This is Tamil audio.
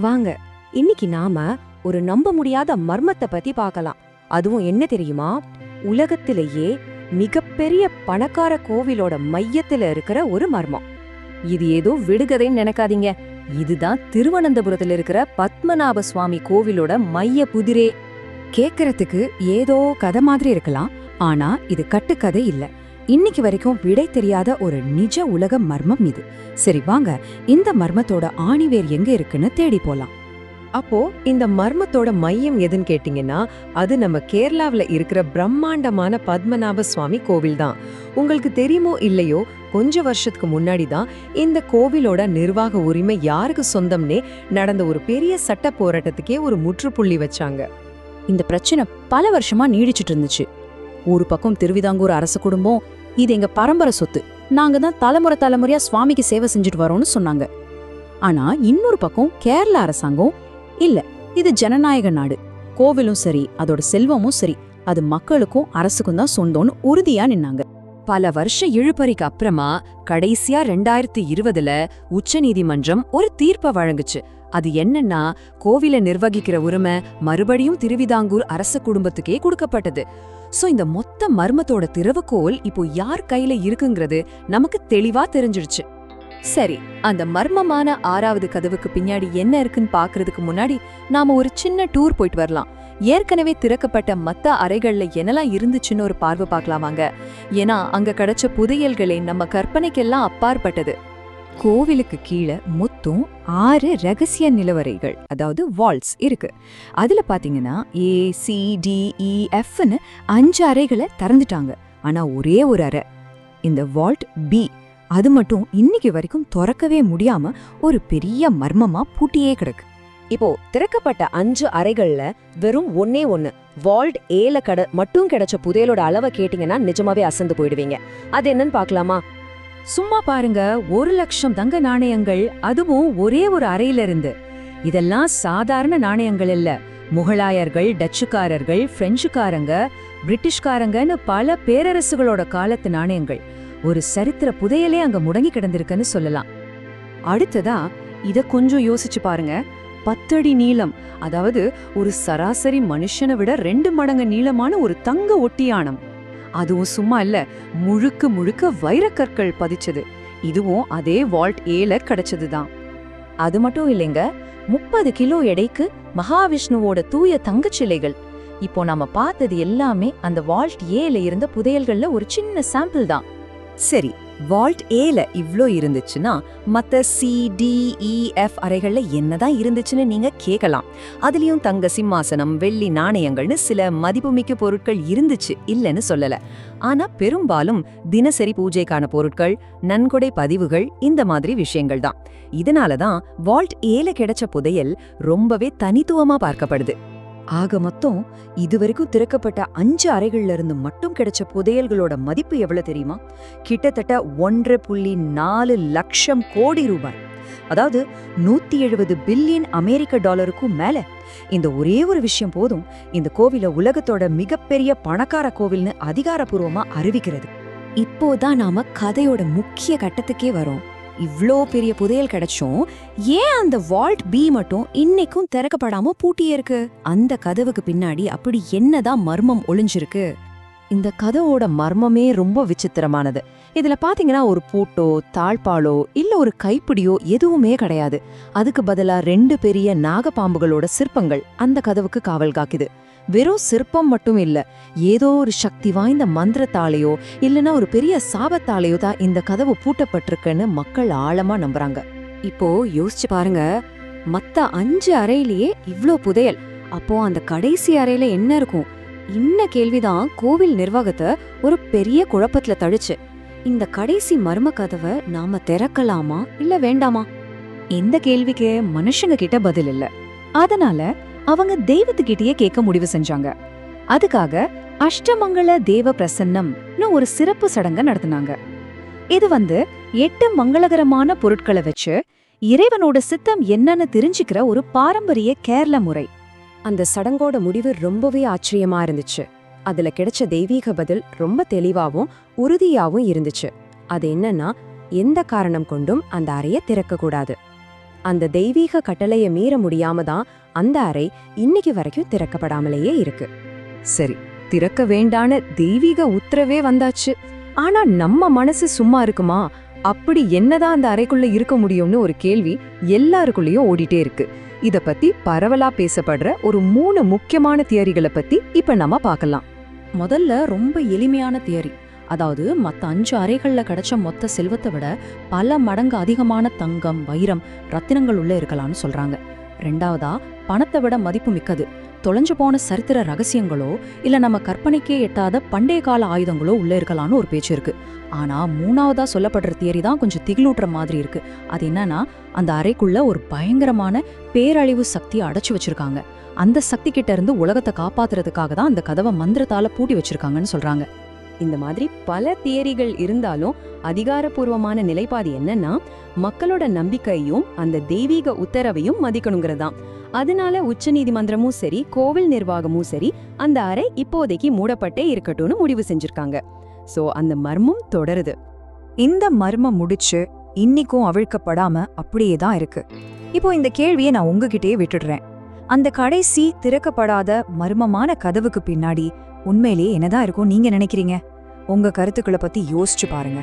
வாங்க இன்னைக்கு நாம ஒரு நம்ப முடியாத மர்மத்தை பத்தி பார்க்கலாம். அதுவும் என்ன தெரியுமா? உலகத்திலேயே மிகப்பெரிய பணக்கார கோவிலோட மையத்துல இருக்கிற ஒரு மர்மம். இது ஏதோ விடுகதைன்னு நினைக்காதீங்க. இதுதான் திருவனந்தபுரத்துல இருக்கிற பத்மநாப சுவாமி கோவிலோட மைய புதிரே. கேக்குறதுக்கு ஏதோ கதை மாதிரி இருக்கலாம். ஆனா இது கட்டுக்கதை இல்ல. இன்னைக்கு வரைக்கும் விடை தெரியாத ஒரு நிஜ உலக மர்மம் இது. சரி வாங்க. இந்த மர்மத்தோட ஆணிவேர் எங்க இருக்குன்னு தேடி போலாம். அப்போ இந்த மர்மத்தோட மையம் எதுன்னு கேட்டிங்கன்னா அது நம்ம கேரளாவுல இருக்கிற பிரம்மாண்டமான பத்மநாப சுவாமி கோவில் தான். உங்களுக்கு தெரியுமோ இல்லையோ கொஞ்ச வருஷத்துக்கு முன்னாடி தான் இந்த கோவிலோட நிர்வாக உரிமை யாருக்கு சொந்தம்னே நடந்த ஒரு பெரிய சட்ட போராட்டத்துக்கே ஒரு முற்றுப்புள்ளி வச்சாங்க. இந்த பிரச்சனை பல வருஷமா நீடிச்சிட்டு இருந்துச்சு. ஒரு பக்கம் திருவிதாங்கூர் அரச குடும்பம் இது எங்க பரம்பரை சொத்து. நாங்க தான் தலைமுறை தலைமுறையா சுவாமிக்கு சேவை செஞ்சுட்டு வரோம்னு சொன்னாங்க. ஆனா இன்னொரு பக்கம் கேரள அரசாங்கம் இல்ல இது ஜனநாயக நாடு. கோவிலும் சரி அதோட செல்வமும் சரி அது மக்களுக்கும் அரசுக்கும் தான் சொந்தம்னு உறுதியா நின்னாங்க. பல வருஷ இழுபறிக்கு அப்புறமா கடைசியா ரெண்டாயிரத்தி இருபதுல உச்சநீதிமன்றம் ஒரு தீர்ப்பை வழங்குச்சு. அது என்னன்னா கோவிலை நிர்வகிக்கிற உரிமை மறுபடியும் திருவிதாங்கூர் அரச குடும்பத்துக்கே கொடுக்கப்பட்டது. சோ இந்த மொத்த மர்மத்தோட திறவுகோல் இப்போ யார் கையில இருக்குங்கிறது நமக்கு தெளிவா தெரிஞ்சிடுச்சு சரி அந்த மர்மமான ஆறாவது கதவுக்கு பின்னாடி என்ன இருக்குன்னு பாக்குறதுக்கு முன்னாடி நாம ஒரு சின்ன டூர் போயிட்டு வரலாம். ஏற்கனவே திறக்கப்பட்ட மத்த அறைகள்ல என்னெல்லாம் இருந்துச்சுன்னு ஒரு பார்வை பார்க்கலாமாங்க. ஏன்னா அங்க கிடைச்ச புதையல்களே நம்ம கற்பனைக்கெல்லாம் அப்பாற்பட்டது. கோவிலுக்கு கீழே மொத்தம் ஆறு ரகசிய நிலவறைகள் அதாவது வால்ஸ் இருக்கு. அதுல பாத்தீங்கன்னா ஏ சி டி இ எஃப்னு அஞ்சு அறைகளை திறந்துட்டாங்க. ஆனா ஒரே ஒரு அறை இந்த வால்ட் பி அது மட்டும் இன்னைக்கு வரைக்கும் திறக்கவே முடியாம ஒரு பெரிய மர்மமா பூட்டியே கிடக்கு. இப்போ திறக்கப்பட்ட அஞ்சு அறைகள்ல வெறும் ஒன்னே ஒன்னு வால்ட் ஏல கட மட்டும் கிடைச்ச புதையலோட அளவை கேட்டீங்கன்னா நிஜமாவே அசந்து போயிடுவீங்க. அது என்னன்னு பாக்கலாமா? சும்மா பாருங்க ஒரு லட்சம் தங்க நாணயங்கள் அதுவும் ஒரே ஒரு அறையில இருந்து இதெல்லாம் சாதாரண நாணயங்கள் இல்ல. முகலாயர்கள் டச்சுக்காரர்கள் பிரெஞ்சுக்காரங்க பிரிட்டிஷ்காரங்கன்னு பல பேரரசுகளோட காலத்து நாணயங்கள். ஒரு சரித்திர புதையலே அங்க முடங்கி கிடந்திருக்குன்னு சொல்லலாம். அடுத்ததா இத கொஞ்சம் யோசிச்சு பாருங்க. பத்தடி நீளம் அதாவது ஒரு சராசரி மனுஷனை விட ரெண்டு மடங்கு நீளமான ஒரு தங்க ஒட்டியானம் அதுவும் சும்மா இல்ல முழுக்க முழுக்க வைரக்கற்கள் பதிச்சது. இதுவும் அதே வால்ட் ஏல கிடைச்சதுதான். அது மட்டும் இல்லைங்க முப்பது கிலோ எடைக்கு மகாவிஷ்ணுவோட தூய தங்கச்சிலைகள். இப்போ நாம பார்த்தது எல்லாமே அந்த வால்ட் ஏல இருந்த புதையல்கள்ல ஒரு சின்ன சாம்பிள் தான். சரி வால்ட் ஏல இவ்ளோ இருந்துச்சுன்னா மத்த சிடிஇஎஃப் e, அறைகளில் என்னதான் இருந்துச்சுன்னு நீங்க கேட்கலாம் அதுலயும் தங்க சிம்மாசனம் வெள்ளி நாணயங்கள்னு சில மதிப்புமிக்க பொருட்கள் இருந்துச்சு இல்லைன்னு சொல்லல. ஆனா பெரும்பாலும் தினசரி பூஜைக்கான பொருட்கள் நன்கொடை பதிவுகள் இந்த மாதிரி விஷயங்கள் தான். இதனால தான் வால்ட் ஏல கிடைச்ச புதையல் ரொம்பவே தனித்துவமா பார்க்கப்படுது. ஆக மொத்தம் இதுவரைக்கும் திறக்கப்பட்ட அஞ்சு அறைகள்ல இருந்து மட்டும் கிடைச்ச புதையல்களோட மதிப்பு எவ்வளவு தெரியுமா? கிட்டத்தட்ட ஒன்று புள்ளி நாலு லட்சம் கோடி ரூபாய். அதாவது நூத்தி எழுபது பில்லியன் அமெரிக்க டாலருக்கும் மேல. இந்த ஒரே ஒரு விஷயம் போதும் இந்த கோவில உலகத்தோட மிகப்பெரிய பணக்கார கோவில்னு அதிகாரப்பூர்வமா அறிவிக்கிறது. இப்போதான் நாம கதையோட முக்கிய கட்டத்துக்கே வரோம். இவ்வளோ பெரிய புதையல் கிடைச்சும் ஏன் அந்த வால்ட் பி மட்டும் இன்னைக்கும் திறக்கப்படாம பூட்டியே இருக்கு? அந்த கதவுக்கு பின்னாடி அப்படி என்னதான் மர்மம் ஒளிஞ்சிருக்கு? இந்த கதவோட மர்மமே ரொம்ப விசித்திரமானது. இதுல பாத்தீங்கன்னா ஒரு பூட்டோ தாழ்பாலோ இல்ல ஒரு கைப்பிடியோ எதுவுமே கிடையாது. அதுக்கு பதிலா ரெண்டு பெரிய நாகப்பாம்புகளோட சிற்பங்கள் அந்த கதவுக்கு காவல் காக்குது. வெறும் சிற்பம் மட்டும் இல்ல ஏதோ ஒரு சக்தி வாய்ந்த மந்திரத்தாலேயோ இல்லனா ஒரு பெரிய சாபத்தாலேயோ தான் இந்த கதவு பூட்டப்பட்டிருக்குன்னு மக்கள் ஆழமா நம்புறாங்க. இப்போ யோசிச்சு பாருங்க மத்த அஞ்சு அறையிலேயே இவ்ளோ புதையல். அப்போ அந்த கடைசி அறையில என்ன இருக்கும்? இன்ன கேள்விதான் கோவில் நிர்வாகத்தை ஒரு பெரிய குழப்பத்துல தழிச்சு. இந்த கடைசி மர்ம கதவை நாம திறக்கலாமா இல்ல வேண்டாமா? இந்த கேள்விக்கு மனுஷங்க கிட்ட பதில் இல்ல. அதனால அவங்க தெய்வத்துக்கிட்டயே கேட்க முடிவு செஞ்சாங்க. அதுக்காக அஷ்டமங்கள தேவ பிரசன்னம்னு ஒரு சிறப்பு சடங்க நடத்தினாங்க. இது வந்து எட்டு மங்களகரமான பொருட்களை வச்சு இறைவனோட சித்தம் என்னன்னு தெரிஞ்சுக்கிற ஒரு பாரம்பரிய கேரள முறை. அந்த சடங்கோட முடிவு ரொம்பவே ஆச்சரியமா இருந்துச்சு. அதுல கிடைச்ச தெய்வீக பதில் ரொம்ப தெளிவாகவும் உறுதியாகவும் இருந்துச்சு. அது என்னன்னா எந்த காரணம் கொண்டும் அந்த அறைய திறக்க கூடாது அந்த தெய்வீக கட்டளையை மீற முடியாம தான் அந்த அறை இன்னைக்கு வரைக்கும் திறக்கப்படாமலேயே இருக்கு. சரி திறக்க வேண்டான தெய்வீக உத்தரவே வந்தாச்சு. ஆனா நம்ம மனசு சும்மா இருக்குமா? அப்படி என்னதான் அந்த அறைக்குள்ள இருக்க முடியும்னு ஒரு கேள்வி எல்லாருக்குள்ளேயும் ஓடிட்டே இருக்கு. இத பத்தி பரவலா பேசப்படுற ஒரு மூணு முக்கியமான தியரிகளை பத்தி இப்ப நம்ம பார்க்கலாம் முதல்ல ரொம்ப எளிமையான தியரி. அதாவது மத்த அஞ்சு அறைகள்ல கிடைச்ச மொத்த செல்வத்தை விட பல மடங்கு அதிகமான தங்கம் வைரம் ரத்தினங்கள் உள்ள இருக்கலாம்னு சொல்றாங்க. ரெண்டாவதா பணத்தை விட மதிப்பு மிக்கது. தொலைஞ்சு போன சரித்திர ரகசியங்களோ இல்ல நம்ம கற்பனைக்கே எட்டாத பண்டைய கால ஆயுதங்களோ உள்ள இருக்கலாம்னு ஒரு பேச்சு இருக்கு. ஆனா மூணாவதா சொல்லப்படுற தியரி தான் கொஞ்சம் திகிலூட்டுற மாதிரி இருக்கு. அது என்னன்னா அந்த அறைக்குள்ள ஒரு பயங்கரமான பேரழிவு சக்தியை அடைச்சு வச்சிருக்காங்க. அந்த சக்தி கிட்ட இருந்து உலகத்தை காப்பாத்துறதுக்காக தான் அந்த கதவை மந்திரத்தால பூட்டி வச்சிருக்காங்கன்னு சொல்றாங்க. இந்த மாதிரி பல தியரிகள் இருந்தாலும் அதிகாரப்பூர்வமான நிலைப்பாடு என்னன்னா மக்களோட நம்பிக்கையும் அந்த தெய்வீக உத்தரவையும் மதிக்கணுங்கிறதான் அதனால உச்சநீதிமன்றமும் சரி கோவில் நிர்வாகமும் சரி அந்த அறை இப்போதைக்கு மூடப்பட்டே இருக்கட்டும்னு முடிவு செஞ்சிருக்காங்க. சோ அந்த மர்மம் தொடருது. இந்த மர்மம் முடிச்சு இன்னிக்கும் அவிழ்க்கப்படாம அப்படியே தான் இருக்கு. இப்போ இந்த கேள்வியை நான் உங்ககிட்டயே விட்டுடுறேன். அந்த கடைசி திறக்கப்படாத மர்மமான கதவுக்கு பின்னாடி உண்மையிலேயே என்னதான் இருக்கும் நீங்க நினைக்கிறீங்க? உங்க கருத்துக்களை பத்தி யோசிச்சு பாருங்க.